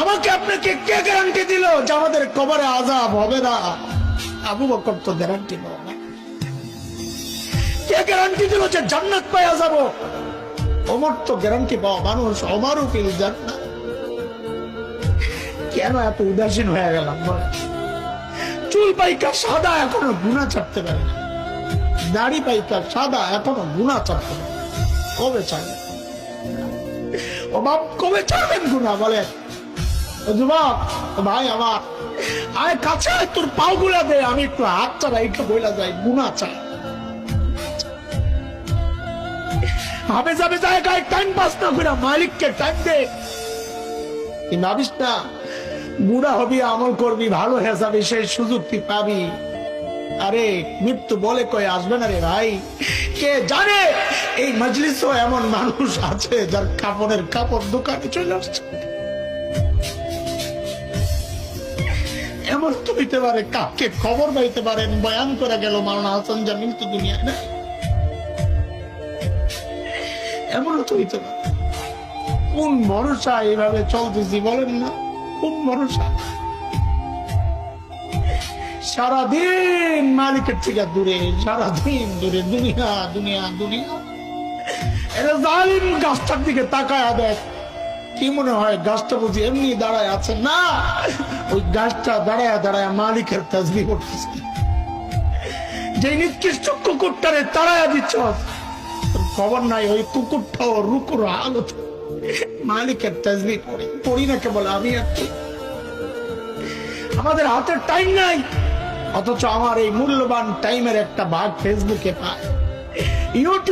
আমাকে আপনাকে কে গ্যারান্টি দিল যে আমাদের কবরে আজাব হবে না? আবু বকর তো গ্যারান্টি পাওয়া না কে গ্যারান্টি দিল যে জান্নাত ওমর তো গ্যারান্টি মানুষ কেন এত উদাসীন হয়ে গেলাম? চুল পাইকা সাদা, এখনও গুণা ছাড়তে পারে না। দাড়ি পাইকা সাদা, এখনও গুণা ছাড়তে পারে কবে ছাড়বে ও বাপ, কবে ছাড়বেন গুণা বলেন? ও ভাই আমার। আয় কাছে তোর দে, আমি একটু হাত একটু বইলা যাই চাই। যাবে জায়গায় টাইম পাস না করে মালিককে টাইম দে। ভাবিস না? বুড়া হবি, আমল করবি, ভালো হেসাবে সেই সুযোগ তুই পাবি। আরে, মৃত্যু বলে কয়ে আসবে না রে ভাই। কে জানে, এই মজলিসও এমন মানুষ আছে যার কাপড়ের কাপড় দোকানে চলে আসছে। হইতে পারে কাকে খবর পাইতে বয়ান করে গেল হাসান জামিল তো দুনিয়ায় এমন তো হইতে পারে। কোন ভরসা এইভাবে চলতেছি বলেন না? কোন ভরসা? সারাদিন মালিকের থেকে দূরে, সারাদিন দূরে, দুনিয়া দুনিয়া দুনিয়া। জালিম গাছটার দিকে তাকায় দেখ। কি মনে হয় গাছটা বুঝি এমনি দাঁড়ায় আছে? না! ওই গাছটা দাঁড়ায় দাঁড়ায় মালিকের তাজবি করতেছে। যে নিকৃষ্ট কুকুরটারে তাড়ায় দিচ্ছ খবর নাই, ওই কুকুরটাও রুকুর আলত মালিকের তাজবি করে। পড়ি না কেবল আমি একটু আমাদের হাতের টাইম নাই, অথচ আমার এই মূল্যবান টাইমের একটা ভাগ ফেসবুকে পায়। ইউটিউব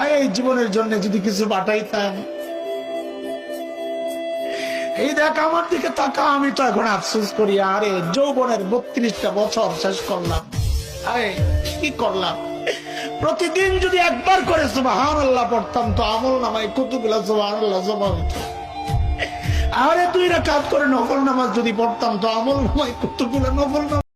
এই জীবনের জন্য যদি কিছু পাঠাইতাম। এই দেখ, আমার দিকে তাকা আমি তো এখন আফসোস করি। আরে, যৌবনের বত্রিশটা বছর শেষ করলাম। কি করলাম? প্রতিদিন যদি একবার করে সুবাহান আল্লাহ পড়তাম, তো আমল নামায় কতগুলা সুবাহান আল্লাহ জমা হইতো আরে তুই কাজ করে নফল নামাজ যদি পড়তাম, তো আমল নামায় কতগুলো নফল নামাজ।